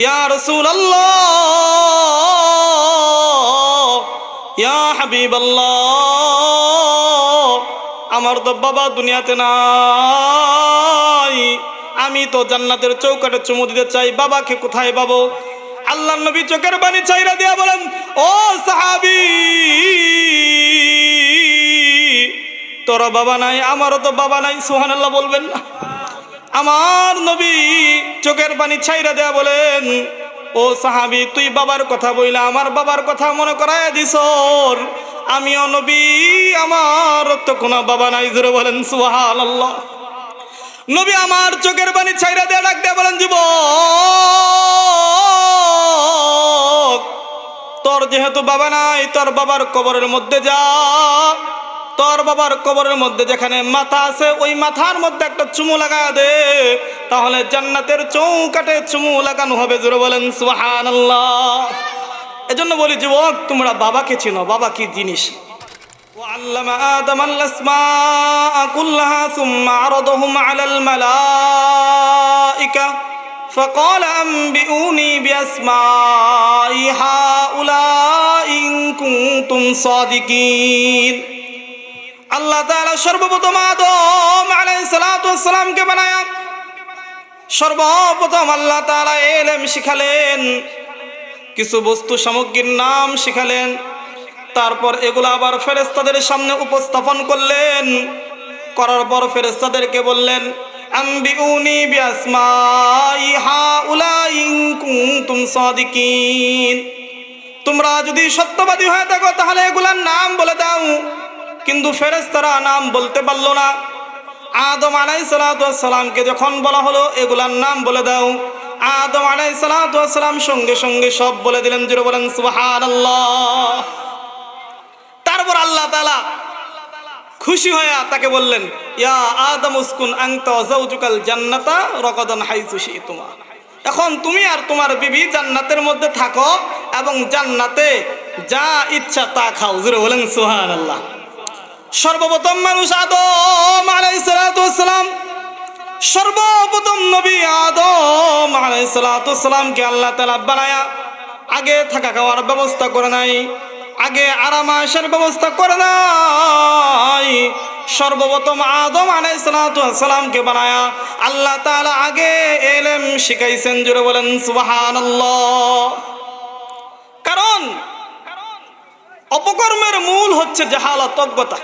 ইয়া আমার তো বাবা দুনিয়াতে নাই। আমি তো জান্নাতের চৌকাটে চুমু দিতে চাই, বাবাকে কোথায় পাবো? আল্লাহ নবী চোখের বাণী চাইরা দিয়া বলেন, ও সাহাবি, তোর বাবা নাই, আমারও তো বাবা নাই। সুহানাল্লাহ বলবেন না। আমার নবী চোখের পানি ছাইরা দেয়া বলেন, ও সাহাবি, তুই বাবার কথা বইলা, আমার বাবার কথা মনে করায় দিস। আমিও নবী, আমার তো কোনো বাবা নাই, জোরে বলেন সুহান আল্লাহ নবী আমার চোখের পানি ছাইরা দেয়া ডাক দেয়া বলেন যুব তোর যেহেতু বাবা নাই, তোর বাবার কবরের মধ্যে যা। তোর বাবার কবরের মধ্যে যেখানে মাথা আছে ওই মাথার মধ্যে একটা চুমু লাগা দে তাহলে জান্নাতের চৌকাটে চুমু লাগানো হবে জোরে বলেন সুহান এজন্য বলি যুবক তোমরা বাবাকে চিনো বাবা কি জিনিস وعلم آدم الأسماء كلها ثم عرضهم على الملائكة فقال أنبئوني بأسماء هؤلاء إن كنتم صادقين আল্লাহ তাআলা সর্বপ্রথম আদম ওয়াসসালামকে বানায়া সর্বপ্রথম আল্লাহ তাআলা এলেম শিখালেন, কিছু বস্তু সামগ্রীর নাম শিখালেন, তারপর এগুলো আবার ফেরেস্তাদের সামনে উপস্থাপন করলেন, করার পর ফেরেস্তাদেরকে বললেন তোমরা যদি সত্যবাদী হয়ে থাকো, তাহলে এগুলার নাম বলে দাও। কিন্তু ফেরেস্তারা নাম বলতে পারল না। আদম আলাই সালাতামকে যখন বলা হলো, এগুলার নাম বলে দাও। আদম আলাই সালাতাম সঙ্গে সঙ্গে সব বলে দিলেন জুড়ে বলেন সুহান তারপর আল্লাহ তালা খুশি হয়ে তাকে বললেন, ইয়া আদম উসকুন আংতা জাউজুকাল জান্নাতা রকদান হাইসুশি তোমা এখন তুমি আর তোমার বিবি জান্নাতের মধ্যে থাকো এবং জান্নাতে যা ইচ্ছা তা খাও জুড়ে বলেন সুহান আল্লাহ সর্বপ্রথম মানুষ আদম আলাইসালাম সর্বপ্রথম নবী আদম আলাইসালামকে আল্লাহ তালা বানায়া আগে থাকা খাওয়ার ব্যবস্থা করে নাই, আগে আরামাসের ব্যবস্থা করে নাই। সর্বপ্রথম আদম আলাইসালামকে বানায়া আল্লাহ তালা আগে এলেম শিখাইছেন জুড়ে বলেন সুবাহান কারণ অপকর্মের মূল হচ্ছে জাহালত অজ্ঞতা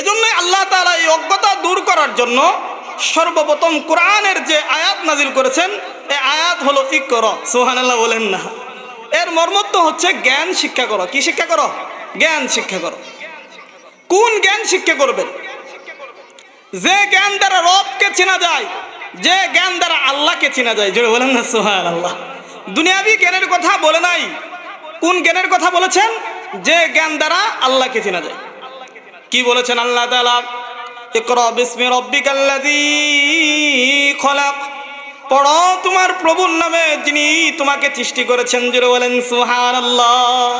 এজন্যই আল্লাহ তালা এই অজ্ঞতা দূর করার জন্য সর্বপ্রথম কোরআনের যে আয়াত নাজিল করেছেন, এ আয়াত হলো সোহান আল্লাহ বলেন না। এর মর্মত্ব হচ্ছে জ্ঞান শিক্ষা করো। কি শিক্ষা করো? জ্ঞান শিক্ষা করো। কোন জ্ঞান শিক্ষা করবেন? যে জ্ঞান দ্বারা রবকে চেনা যায়, যে জ্ঞান দ্বারা আল্লাহকে চেনা যায়। জোরে বলেন না সোহান আল্লাহ দুনিয়াবি জ্ঞানের কথা বলে নাই। কোন জ্ঞানের কথা বলেছেন? যে জ্ঞান দ্বারা আল্লাহকে চেনা যায়। কি বলেছেন আল্লাহ পড়ো তোমার প্রভুর নামে, যিনি তোমাকে সৃষ্টি করেছেন জুড়ে বলেন, সুবহানাল্লাহ।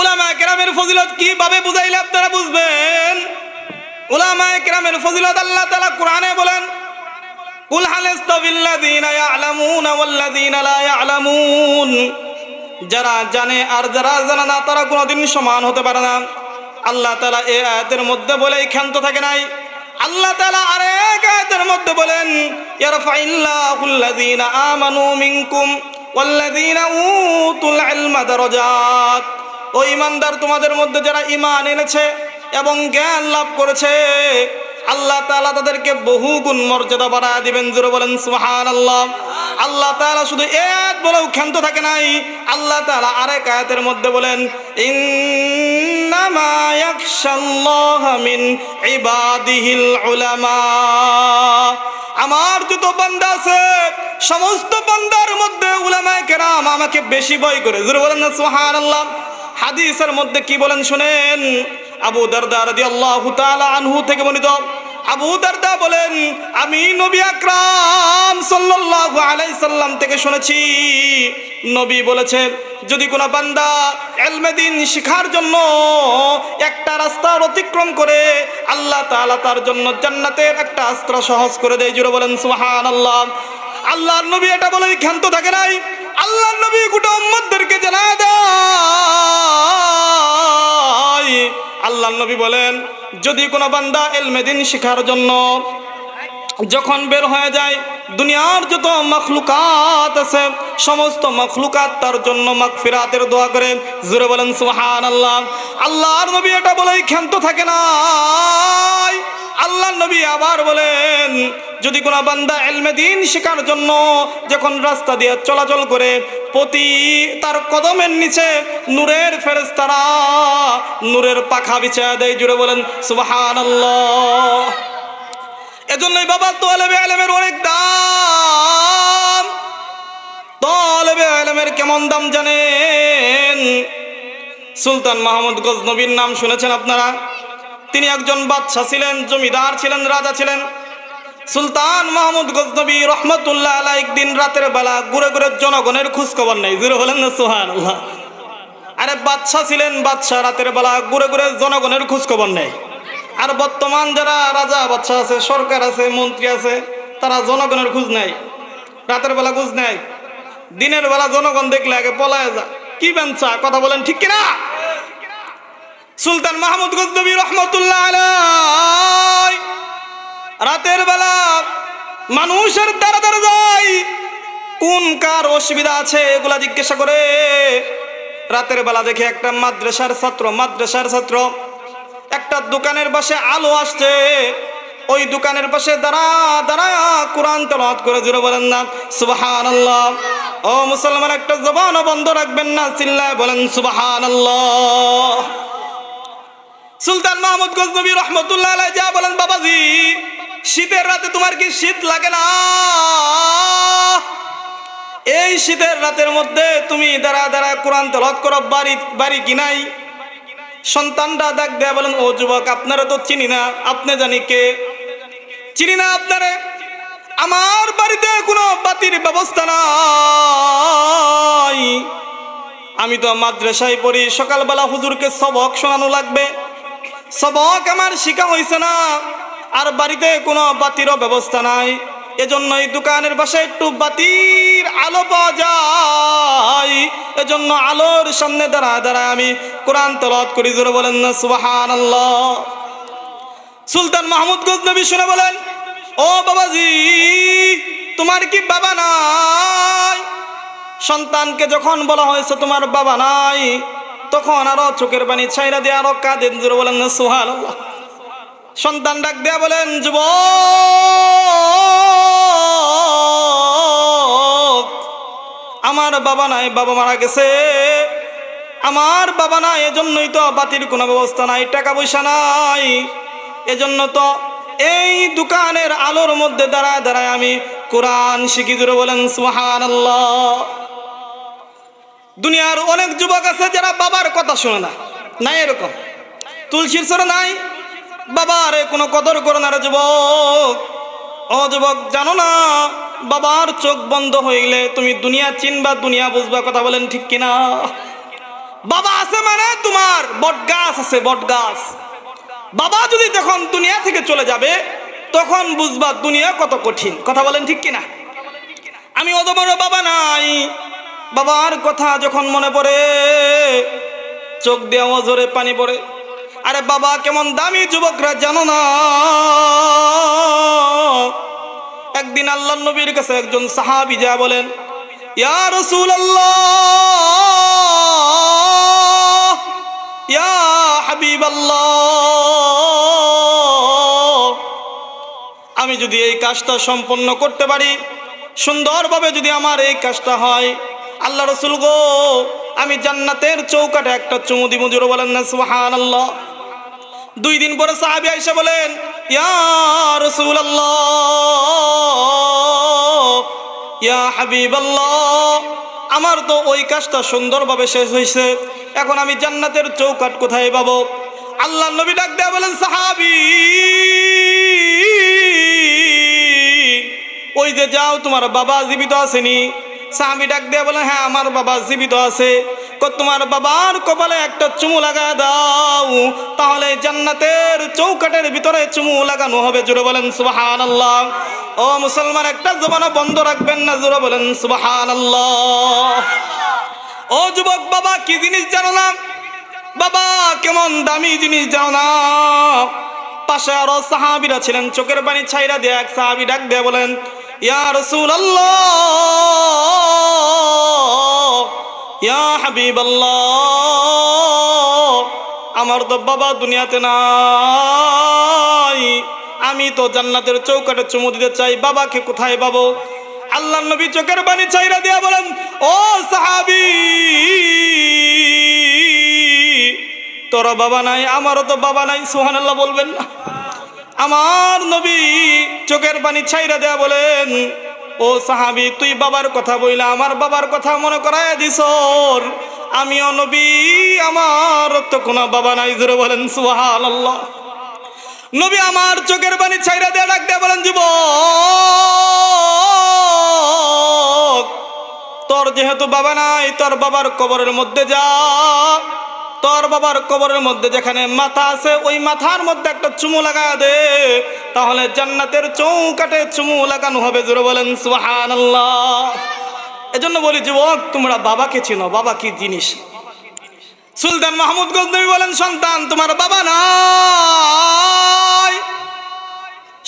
উলামা কেরামের ফজিলত কীভাবে বুঝাইলে আপনারা বুঝবেন? উলামা কেরামের ফজিলত আল্লাহ তাআলা কোরআনে বলেন যারা জানে আর যারা জানে না, তারা কোনোদিন সমান হতে পারে না। আল্লাহ তালা এ আয়াতের মধ্যে বলে ক্ষান্ত থাকে নাই। আল্লাহ তালা আরেক আয়াতের মধ্যে বলেন, ইয়ারফাইল্লাহুল্লাযীনা আমানু মিনকুম ওয়াল্লাযীনা উতুল ইলমা দারাজাত। ও ইমানদার তোমাদের মধ্যে যারা ঈমান এনেছে এবং জ্ঞান লাভ করেছে আল্লাহ তাআলা তাদেরকে বহু গুণ মর্যাদা বাড়ায় দিবেন, জোরে বলেন, সুবহানাল্লাহ। আল্লাহ তাআলা শুধু এক বলেও ক্ষান্ত থাকে নাই। আল্লাহ তালা আরেক আয়াতের মধ্যে বলেন আমার যত বান্দা আছে, সমস্ত বান্দার মধ্যে উলামায় কেরাম আমাকে বেশি ভয় করে, জোরে বলেন না, সুবহানাল্লাহ। হাদিসের মধ্যে কি বলেন, শুনেন? আবু দারদা রাদিয়াল্লাহু তাআলা আনহু থেকে বর্ণিত আবু দারদা বলেন, আমি নবী আকরাম সাল্লাল্লাহু আলাইহি সাল্লাম থেকে শুনেছি। নবী বলেছেন, যদি কোনো বান্দা এলমে দিন শিখার জন্য একটা রাস্তার অতিক্রম করে, আল্লাহ তাআলা তার জন্য জান্নাতের একটা আস্ত্র সহজ করে দেয়। জুড়ে বলেন, সুবহানাল্লাহ। আল্লাহর নবী এটা বলে ক্ষান্ত থাকে নাই। আল্লাহর নবী গোটা উম্মতদেরকে জানা দেয়। আল্লাহর নবী বলেন যদি কোনো বান্দা এলমেদিন শিখার জন্য যখন বের হয়ে যায়, দুনিয়ার যত মখলুকাত আছে, সমস্ত মখলুকাত তার জন্য মাগফিরাতের দোয়া করে। জুরে বলেন সুহান আল্লাহ আল্লাহর নবী এটা বলেই ক্ষান্ত থাকে না। আল্লাহ নবী আবার বলেন, যদি কোনো বান্দা এলমে দিন শেখার জন্য যখন রাস্তা দিয়ে চলাচল করে প্রতি তার কদমের নিচে নূরের ফেরেস্তারা নূরের পাখা বিছা দেয়, জুড়ে বলেন সুবাহান এজন্যই বাবা তোলেবে আলেমের অনেক দাম। তো তোলেবে আলেমের কেমন দাম জানেন? সুলতান মাহমুদ গজনবীর নাম শুনেছেন আপনারা? তিনি একজন বাদশাহ ছিলেন, জমিদার ছিলেন, রাজা ছিলেন। সুলতান মাহমুদ গজনবী রহমতুল্লাহ আলাহ একদিন রাতের বেলা ঘুরে ঘুরে জনগণের খোঁজ খবর নেই জিরো হলেন না সোহান আরে বাদশাহ ছিলেন বাদশাহ রাতের বেলা ঘুরে ঘুরে জনগণের খোঁজ খবর নেই আর বর্তমান যারা রাজা বাদশাহ আছে, সরকার আছে, মন্ত্রী আছে, তারা জনগণের খোঁজ নেয়। রাতের বেলা খোঁজ নেয়। দিনের বেলা জনগণ দেখলে আগে পলায় যা কি বেঞ্চা কথা বলেন ঠিক কিনা? সুলতান মাহমুদ গজনবী রহমতুল্লাহ আলাই। রাতের বেলা মানুষের দ্বারা দ্বারা যায়। কোন কার অসুবিধা আছে এগুলা জিজ্ঞাসা করে। রাতের বেলা দেখে একটা মাদ্রাসার ছাত্র মাদ্রাসার ছাত্র, একটা দোকানের পাশে আলো আসছে। ওই দোকানের পাশে দাঁড়া দাঁড়া, কোরআন তেলাওয়াত করে জুড়ে বলেন না সুবাহান আল্লাহ ও মুসলমান, একটা জবানও বন্ধ রাখবেন না, চিল্লায় বলেন সুবাহান আল্লাহ সুলতান মাহমুদ গজনবী রহমতুল্লাহ যা বলেন, বাবাজি, শীতের রাতে তোমার কি শীত লাগে না? এই শীতের রাতের মধ্যে তুমি দাঁড়া দাঁড়া, কোরআন তেলত করো, বাড়ি বাড়ি কি নাই? সন্তানরা ডাক দেয়া বলেন, ও যুবক, আপনারা তো চিনি না, আপনি জানি কে? চিনি না আপনারে? আমার বাড়িতে কোনো বাতির ব্যবস্থা নাই। আমি তো মাদ্রাসায় পড়ি, সকালবেলা হুজুরকে সবক শোনানো লাগবে। সবক আমার শিখা হয়েছে না। আর বাড়িতে কোনো বাতিরও ব্যবস্থা নাই। এজন্য এই দোকানের পাশে একটু বাতির আলো পাওয়া যায়। এজন্য আলোর সামনে দাঁড়ায় দাঁড়ায় আমি কোরআন তলত করি। জোরে বলেন না সুবাহান সুলতান মাহমুদ গজনবী শুনে বলেন, ও বাবাজি, তোমার কি বাবা নাই? সন্তানকে যখন বলা হয়েছে, তোমার বাবা নাই তখন আরও চোখের পানি ছাইরা দিয়ে, আরও কাঁদেন, জোরে বলেন না সুহান সন্তান ডাক দেয়া বলেন যুব আমার বাবা নাই, বাবা মারা গেছে। আমার বাবা নাই, এজন্যই তো বাতির কোনো ব্যবস্থা নাই, টাকা পয়সা নাই। এজন্য তো এই দোকানের আলোর মধ্যে দাঁড়ায় দাঁড়ায় আমি কোরআন শিখি দূরে বলেন সুহান দুনিয়ার অনেক যুবক আছে যারা বাবার কথা শোনে না। নাই এরকম। তুলসীর সরে নাই। বাবার কোনো কদর করে না রে যুবক। ও যুবক, জানো না, বাবার চোখ বন্ধ হইলে তুমি দুনিয়া চিনবা, দুনিয়া বুঝবা, কথা বলেন ঠিক কিনা? বাবা আছে মানে তোমার বট গাছ আছে, বট গাছ। বাবা যদি তখন দুনিয়া থেকে চলে যাবে, তখন বুঝবা দুনিয়া কত কঠিন, কথা বলেন ঠিক কিনা? আমি অত বাবা নাই। বাবার কথা যখন মনে পড়ে, চোখ দিয়ে অজরে পানি পড়ে। আরে বাবা, কেমন দামি যুবকরা জানো না? একদিন আল্লাহ নবীর কাছে একজন সাহাবি যা বলেন, ইয়া রসুল ইয়া হাবিব আমি যদি এই কাজটা সম্পন্ন করতে পারি, সুন্দরভাবে যদি আমার এই কাজটা হয় আল্লাহ রসুল গো, আমি জান্নাতের চৌকাটে একটা চুমু দিব, জোরে বলেন না সুহান আল্লাহ দুই দিন পরে সাহাবি আইসা বলেন, ইয়া রসুল ইয়া আমার তো ওই কাজটা সুন্দরভাবে শেষ হয়েছে এখন আমি জান্নাতের চৌকাট কোথায় পাবো? আল্লাহ নবী ডাক দেয়া বলেন, সাহাবি, ওই যে যাও, তোমার বাবা জীবিত আসেনি সাহাবি ডাক দিয়ে বলে হ্যাঁ আমার বাবা জীবিত আছে। তোমার বাবার কপালে একটা চুমু লাগা দাও। তাহলে জান্নাতের চৌকাটের ভিতরে চুমু লাগানো হবে। জোরে বলেন সুবাহান আল্লাহ ও মুসলমান, একটা জমানা বন্ধ রাখবেন না, জোরে বলেন সুবাহান আল্লাহ ও যুবক, বাবা, কি জিনিস জানো না? বাবা, কেমন দামি জিনিস জানো না? পাশে আরও সাহাবিরা ছিলেন, চোখের পানি ছাইরা দিয়ে এক সাহাবি ডাক দিয়ে বলেন ইয়া আমার তো বাবা দুনিয়াতে নাই। আমি তো জান্নাতের চৌকাটে চুমু দিতে চাই, বাবাকে কোথায় পাবো? আল্লাহ নবী চোখের পানি ছাইরা দিয়া বলেন, ও সাহাবি, তোর বাবা নাই, আমারও তো বাবা নাই সুহানাল্লাহ বলবেন না। আমার নবী চোখের পানি ছাইরা দেয়া বলেন, ও সাহাবি, তুই বাবার কথা বইলা আমার বাবার কথা মনে করায় দিস। আমিও নবী, আমার তো কোনো বাবা নাই জোরে বলেন সুহান আল্লাহ নবী আমার চোখের পানি ছাইরা দেয়া ডাক দেয়া বলেন জীব তোর যেহেতু বাবা নাই, তোর বাবার কবরের মধ্যে যা। তোর বাবার কবরের মধ্যে যেখানে মাথা আছে, ওই মাথার মধ্যে একটা চুমু লাগা দে। তাহলে জান্নাতের চৌকাটে চুমু লাগানো হবে, জোরে বলেন সুহান এজন্য বলি, যুবক, তোমরা বাবাকে চিনো, বাবা কি জিনিস? সুলতান মাহমুদ গজনবী বলেন, সন্তান, তোমার বাবা নাই।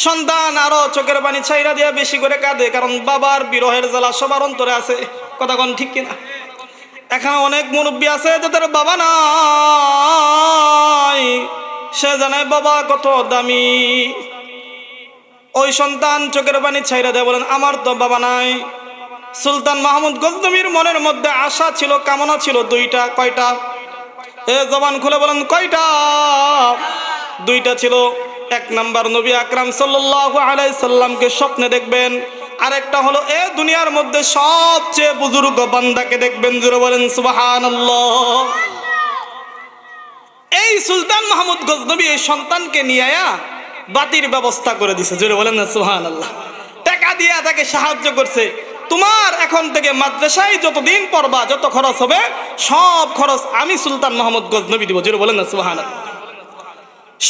সন্তান আরও চোখের পানি ছাইরা দিয়ে বেশি করে কাঁদে, কারণ বাবার বিরহের জ্বালা সবার অন্তরে আছে। কথা কোন ঠিক কিনা? এখানে অনেক মুরব্বী আছে যাদের বাবা নাই। সে জানে বাবা কত দামি। ওই সন্তান চোখের পানি ছাইরা দেয় বলেন, আমার তো বাবা নাই। সুলতান মাহমুদ গজনবীর মনের মধ্যে আশা ছিল, কামনা ছিল দুইটা, কয়টা? এ জবান খুলে বলেন, কয়টা? দুইটা ছিল। এক নাম্বার নবী আকরাম সাল্লাল্লাহু আলাইহি সাল্লামকে স্বপ্নে দেখবেন। আরেকটা হলো, এ দুনিয়ার মধ্যে সবচেয়ে বুজুর্গ বান্দাকে দেখবেন জুড়ে বলেন, সুবহানাল্লাহ। এই সুলতান মাহমুদ গজনবী এই সন্তানকে নিয়ে আয়া বাতির ব্যবস্থা করে দিছে জুড়ে বলেন না সুহান আল্লাহ টাকা দিয়ে তাকে সাহায্য করছে। তোমার এখন থেকে মাদ্রাসায় যতদিন পড়বা, যত খরচ হবে, সব খরচ আমি সুলতান মাহমুদ গজনবী দিব জুড়ে বলেন না, সুবহানাল্লাহ।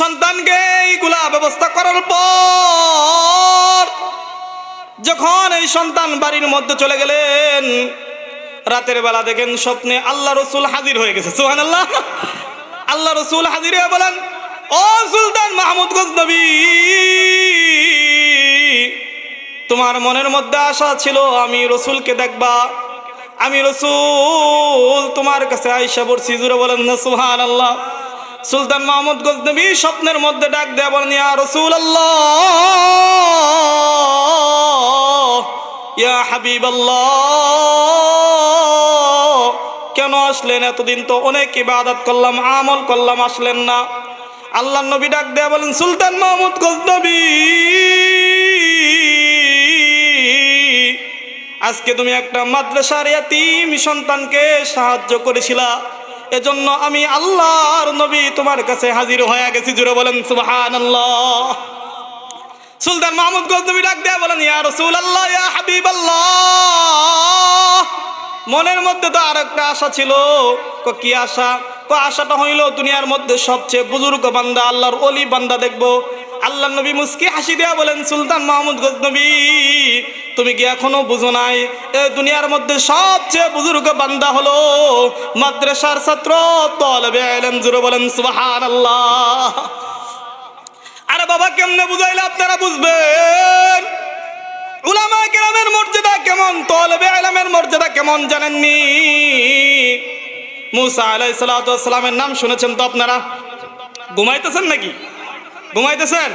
সন্তানকে এইগুলা ব্যবস্থা করার পর যখন এই সন্তান বাড়ির মধ্যে চলে গেলেন, রাতের বেলা দেখেন স্বপ্নে আল্লাহ রসুল হাজির হয়ে গেছে। সুহান আল্লাহ আল্লাহ রসুল হাজির হয়ে বলেন, ও সুলতান মাহমুদ গজনবী তোমার মনের মধ্যে আশা ছিল আমি রসুলকে দেখবা। আমি রসুল, তোমার কাছে আইসা পড়ছি। জুড়ে বলেন না সুহান আল্লাহ সুলতান মাহমুদ গজনবী স্বপ্নের মধ্যে ডাক দেয়া বলেন, ইয়া রসুল আল্লাহ ইয়া হাবিব কেন আসলেন? এতদিন তো অনেক ইবাদত করলাম, আমল করলাম, আসলেন না। আল্লাহ নবী ডাক দেয়া বলেন, সুলতান মাহমুদ গজনবী, আজকে তুমি একটা মাদ্রাসার ইয়াতিম সন্তানকে সাহায্য করেছিলা। এজন্য আমি আল্লাহর নবী তোমার কাছে হাজির হয়ে গেছি জুড়ে বলেন সুবহান সুলতান মাহমুদ গজনবী ডাক দেয়া বলেন, ইয়া রসুল আল্লাহ ইয়া হাবিব মনের মধ্যে তো আর একটা আশা ছিল। ক আশা? ক, আশাটা হইল, দুনিয়ার মধ্যে সবচেয়ে বুজুর্গ বান্দা, আল্লাহর অলি বান্দা দেখব। আল্লাহ নবী মুস্কি হাসি দেয়া বলেন, সুলতান মাহমুদ গজনবী তুমি কি এখনও বুঝো নাই? এ দুনিয়ার মধ্যে সবচেয়ে বুজুর্গ বান্দা হলো মাদ্রাসার ছাত্র, তলবে এলেন জুড়ে বলেন সুবাহান আল্লাহ বাবা কেমনে বুঝাইলে আপনারা বুঝবেন? উলামা কেরামের মর্যাদা কেমন? তলবে আলমের মর্যাদা কেমন জানেননি? মুসা আলাই সালামের নাম শুনেছেন তো আপনারা? ঘুমাইতেছেন নাকি? ঘুমাইতেছেন?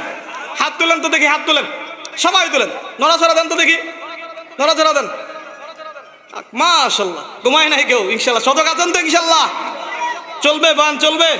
হাত তুলেন তো দেখি, হাত তুলেন। সবাই তুলেন। নড়াচড়া দেন তো দেখি। নড়াচড়া দেন। মাশাল্লাহ ঘুমাই নাই কেউ ইনশাল্লাহ শতক আছেন তো ইনশাল্লাহ চলবে, বান, চলবে।